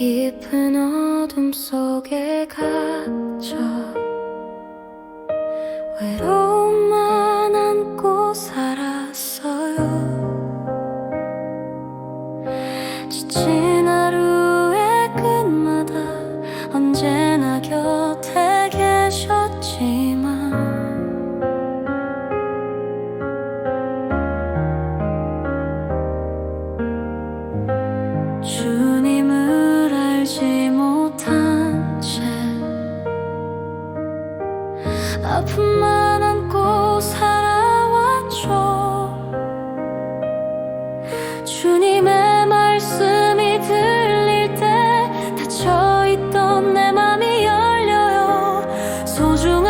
깊은 어둠 속에 갇혀 외로움만 안고 살았어요. 지친 하루의 끝마다 언제나 곁에 계셨지. 总是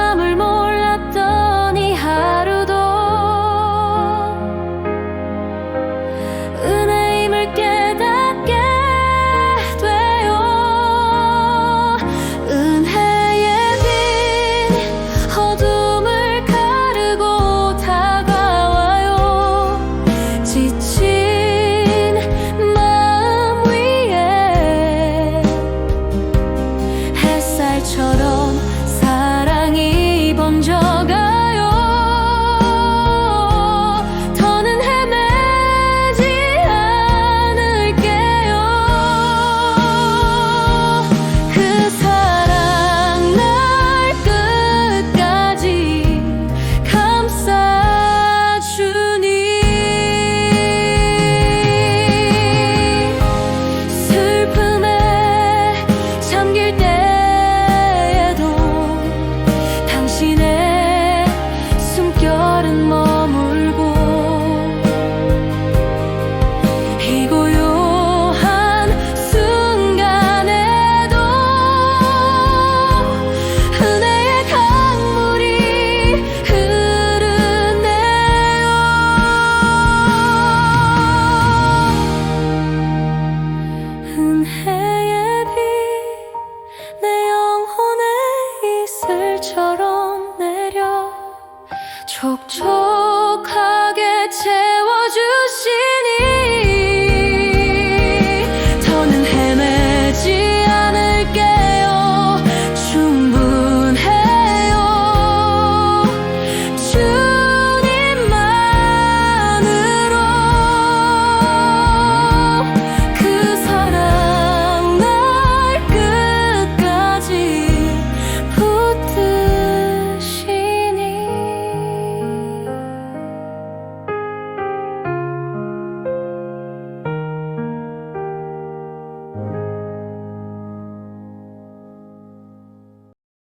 물처럼 내려 촉촉